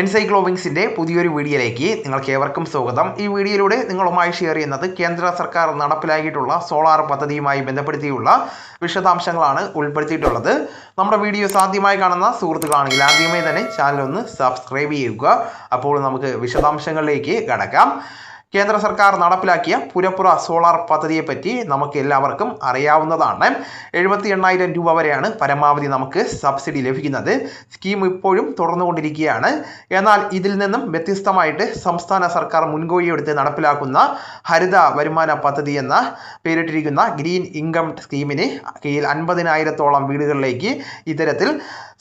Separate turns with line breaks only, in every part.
എൻസൈക്ലോവിങ്സിന്റെ പുതിയൊരു വീഡിയോയിലേക്ക് നിങ്ങൾക്ക് ഏവർക്കും സ്വാഗതം. ഈ വീഡിയോയിലൂടെ നിങ്ങളുമായി ഷെയർ ചെയ്യുന്നത് കേന്ദ്ര സർക്കാർ നടപ്പിലാക്കിയിട്ടുള്ള സോളാർ പദ്ധതിയുമായി ബന്ധപ്പെടുത്തിയുള്ള വിശദാംശങ്ങളാണ് ഉൾപ്പെടുത്തിയിട്ടുള്ളത്. നമ്മുടെ വീഡിയോ ആദ്യമായി കാണുന്ന സുഹൃത്തുക്കളാണെങ്കിൽ ആദ്യമായി തന്നെ ചാനൽ ഒന്ന് സബ്സ്ക്രൈബ് ചെയ്യുക. അപ്പോൾ നമുക്ക് വിശദാംശങ്ങളിലേക്ക് കടക്കാം. കേന്ദ്ര സർക്കാർ നടപ്പിലാക്കിയ പുരപ്പുറ സോളാർ പദ്ധതിയെപ്പറ്റി നമുക്ക് എല്ലാവർക്കും അറിയാവുന്നതാണ്. എഴുപത്തി എണ്ണായിരം രൂപ വരെയാണ് പരമാവധി നമുക്ക് സബ്സിഡി ലഭിക്കുന്നത്. സ്കീം ഇപ്പോഴും തുടർന്നുകൊണ്ടിരിക്കുകയാണ്. എന്നാൽ ഇതിൽ നിന്നും വ്യത്യസ്തമായിട്ട് സംസ്ഥാന സർക്കാർ മുൻകോഴിയെടുത്ത് നടപ്പിലാക്കുന്ന ഹരിത വരുമാന പദ്ധതി എന്ന പേരിട്ടിരിക്കുന്ന ഗ്രീൻ ഇൻകം സ്കീമിന് കീഴിൽ അൻപതിനായിരത്തോളം വീടുകളിലേക്ക് ഇത്തരത്തിൽ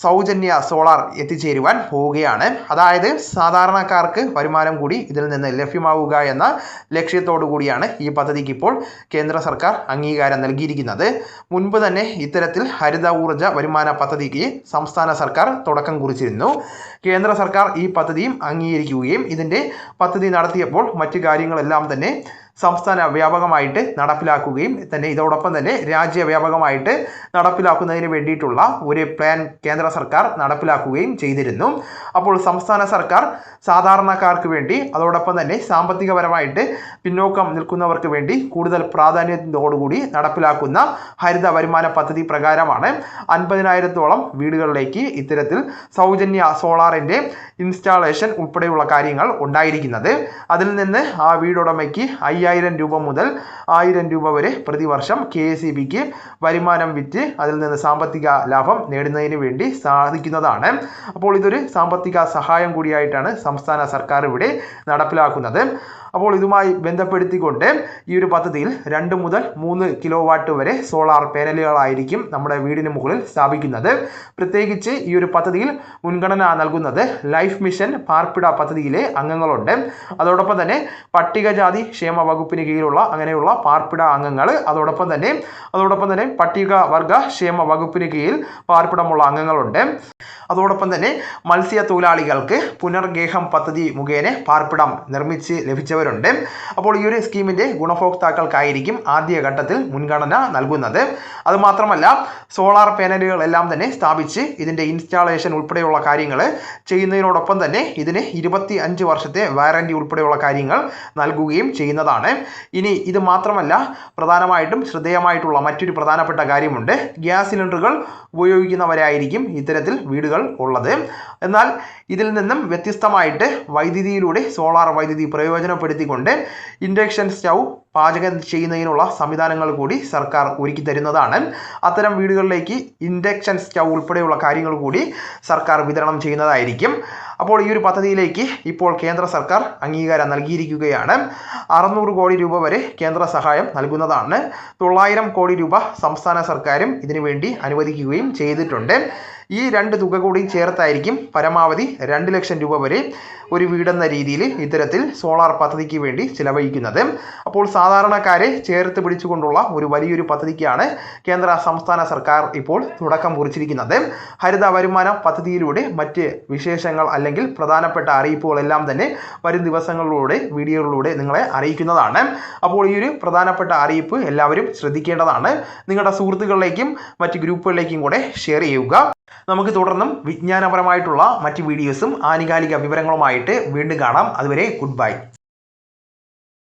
സൗജന്യ സോളാർ എത്തിച്ചേരുവാൻ പോവുകയാണ്. അതായത് സാധാരണക്കാർക്ക് വരുമാനം കൂടി ഇതിൽ നിന്ന് ലഭ്യമാവുക എന്ന ലക്ഷ്യത്തോടു കൂടിയാണ് ഈ പദ്ധതിക്ക് ഇപ്പോൾ കേന്ദ്ര സർക്കാർ അംഗീകാരം നൽകിയിരിക്കുന്നത്. മുൻപ് തന്നെ ഇത്തരത്തിൽ ഹരിത ഊർജ വരുമാന പദ്ധതിക്ക് സംസ്ഥാന സർക്കാർ തുടക്കം കുറിച്ചിരുന്നു. കേന്ദ്ര സർക്കാർ ഈ പദ്ധതിയും അംഗീകരിക്കുകയും ഇതിന്റെ പദ്ധതി നടത്തിയപ്പോൾ മറ്റു കാര്യങ്ങളെല്ലാം തന്നെ സംസ്ഥാന വ്യാപകമായിട്ട് നടപ്പിലാക്കുകയും തന്നെ ഇതോടൊപ്പം തന്നെ രാജ്യവ്യാപകമായിട്ട് നടപ്പിലാക്കുന്നതിന് വേണ്ടിയിട്ടുള്ള ഒരു പ്ലാൻ കേന്ദ്ര സർക്കാർ നടപ്പിലാക്കുകയും ചെയ്തിരുന്നു. അപ്പോൾ സംസ്ഥാന സർക്കാർ സാധാരണക്കാർക്ക് വേണ്ടി അതോടൊപ്പം തന്നെ സാമ്പത്തികപരമായിട്ട് പിന്നോക്കം നിൽക്കുന്നവർക്ക് വേണ്ടി കൂടുതൽ പ്രാധാന്യത്തോടുകൂടി നടപ്പിലാക്കുന്ന ഹരിത വരുമാന പദ്ധതി പ്രകാരമാണ് അൻപതിനായിരത്തോളം വീടുകളിലേക്ക് ഇത്തരത്തിൽ സൗജന്യ സോളാറിന്റെ ഇൻസ്റ്റാളേഷൻ ഉൾപ്പെടെയുള്ള കാര്യങ്ങൾ ഉണ്ടായിരിക്കുന്നത്. അതിൽ നിന്ന് ആ വീടുടമയ്ക്ക് അയ്യായിരം രൂപ മുതൽ ആയിരം രൂപ വരെ പ്രതിവർഷം കെ എസ് ഇ ബിക്ക് വരുമാനം വിറ്റ് അതിൽ നിന്ന് സാമ്പത്തിക ലാഭം നേടുന്നതിന് വേണ്ടി സാധിക്കുന്നതാണ്. അപ്പോൾ ഇതൊരു സാമ്പത്തിക സഹായം കൂടിയായിട്ടാണ് സംസ്ഥാന സർക്കാർ ഇവിടെ നടപ്പിലാക്കുന്നത്. അപ്പോൾ ഇതുമായി ബന്ധപ്പെടുത്തിക്കൊണ്ട് ഈ ഒരു പദ്ധതിയിൽ രണ്ട് മുതൽ മൂന്ന് കിലോ വാട്ട് വരെ സോളാർ പാനലുകളായിരിക്കും നമ്മുടെ വീടിന് മുകളിൽ സ്ഥാപിക്കുന്നത്. പ്രത്യേകിച്ച് ഈ ഒരു പദ്ധതിയിൽ മുൻഗണന നൽകുന്നത് ലൈഫ് മിഷൻ പാർപ്പിട പദ്ധതിയിലെ അംഗങ്ങളുണ്ട്. അതോടൊപ്പം തന്നെ പട്ടികജാതി ക്ഷേമ വകുപ്പിന് കീഴിലുള്ള അങ്ങനെയുള്ള പാർപ്പിട അംഗങ്ങൾ. അതോടൊപ്പം തന്നെ അതോടൊപ്പം തന്നെ പട്ടിക വർഗ ക്ഷേമ വകുപ്പിന് കീഴിൽ പാർപ്പിടമുള്ള അംഗങ്ങളുണ്ട്. അതോടൊപ്പം തന്നെ മത്സ്യ തൊഴിലാളികൾക്ക് പുനർഗേഹം പദ്ധതി മുഖേന പാർപ്പിടം നിർമ്മിച്ച് ലഭിച്ചവരുണ്ട്. അപ്പോൾ ഈ ഒരു സ്കീമിന്റെ ഗുണഭോക്താക്കൾക്കായിരിക്കും ആദ്യഘട്ടത്തിൽ മുൻഗണന നൽകുന്നത്. അതുമാത്രമല്ല സോളാർ പാനലുകളെല്ലാം തന്നെ സ്ഥാപിച്ച് ഇതിന്റെ ഇൻസ്റ്റാളേഷൻ ഉൾപ്പെടെയുള്ള കാര്യങ്ങൾ ചെയ്യുന്നതിനോടൊപ്പം തന്നെ ഇതിന് ഇരുപത്തി അഞ്ച് വർഷത്തെ വാറന്റി ഉൾപ്പെടെയുള്ള കാര്യങ്ങൾ നൽകുകയും ചെയ്യുന്നതാണ്. ഇനി ഇത് മാത്രമല്ല പ്രധാനമായിട്ടും ശ്രദ്ധേയമായിട്ടുള്ള മറ്റൊരു പ്രധാനപ്പെട്ട കാര്യമുണ്ട്. ഗ്യാസ് സിലിണ്ടറുകൾ ഉപയോഗിക്കുന്നവരായിരിക്കും ഇത്തരത്തിൽ വീടുകൾ ഉള്ളത്. എന്നാൽ ഇതിൽ നിന്നും വ്യത്യസ്തമായിട്ട് വൈദ്യുതിയിലൂടെ സോളാർ വൈദ്യുതി പ്രയോജനപ്പെടുത്തിക്കൊണ്ട് ഇൻഡക്ഷൻ സ്റ്റൗ പാചകം ചെയ്യുന്നതിനുള്ള സംവിധാനങ്ങൾ കൂടി സർക്കാർ ഒരുക്കി തരുന്നതാണ്. അത്തരം വീടുകളിലേക്ക് ഇൻഡക്ഷൻ സ്റ്റൗ ഉൾപ്പെടെയുള്ള കാര്യങ്ങൾ കൂടി സർക്കാർ വിതരണം ചെയ്യുന്നതായിരിക്കും. അപ്പോൾ ഈ ഒരു പദ്ധതിയിലേക്ക് ഇപ്പോൾ കേന്ദ്ര സർക്കാർ അംഗീകാരം നൽകിയിരിക്കുകയാണ്. അറുന്നൂറ് കോടി രൂപ വരെ കേന്ദ്ര സഹായം നൽകുന്നതാണ്. തൊള്ളായിരം കോടി രൂപ സംസ്ഥാന സർക്കാരും ഇതിനുവേണ്ടി അനുവദിക്കുകയും ചെയ്തിട്ടുണ്ട്. ഈ രണ്ട് തുക കൂടി ചേർത്തായിരിക്കും പരമാവധി രണ്ട് ലക്ഷം രൂപ വരെ ഒരു വീടെന്ന രീതിയിൽ ഇത്തരത്തിൽ സോളാർ പദ്ധതിക്ക് വേണ്ടി ചിലവഴിക്കുന്നത്. അപ്പോൾ സാധാരണക്കാരെ ചേർത്ത് പിടിച്ചുകൊണ്ടുള്ള ഒരു വലിയൊരു പദ്ധതിക്കാണ് കേന്ദ്ര സംസ്ഥാന സർക്കാർ ഇപ്പോൾ തുടക്കം കുറിച്ചിരിക്കുന്നത്. ഹരിത വരുമാന പദ്ധതിയിലൂടെ മറ്റ് വിശേഷങ്ങൾ അല്ലെങ്കിൽ പ്രധാനപ്പെട്ട അറിയിപ്പുകളെല്ലാം തന്നെ വരും ദിവസങ്ങളിലൂടെ വീഡിയോകളിലൂടെ നിങ്ങളെ അറിയിക്കുന്നതാണ്. അപ്പോൾ ഈ ഒരു പ്രധാനപ്പെട്ട അറിയിപ്പ് എല്ലാവരും ശ്രദ്ധിക്കേണ്ടതാണ്. നിങ്ങളുടെ സുഹൃത്തുക്കളിലേക്കും മറ്റ് ഗ്രൂപ്പുകളിലേക്കും കൂടെ ഷെയർ ചെയ്യുക. നമുക്ക് തുടർന്നും വിജ്ഞാനപരമായിട്ടുള്ള മറ്റ് വീഡിയോസും ആനുകാലിക വിവരങ്ങളുമായിട്ട് വീണ്ടും കാണാം. അതുവരെ ഗുഡ് ബൈ.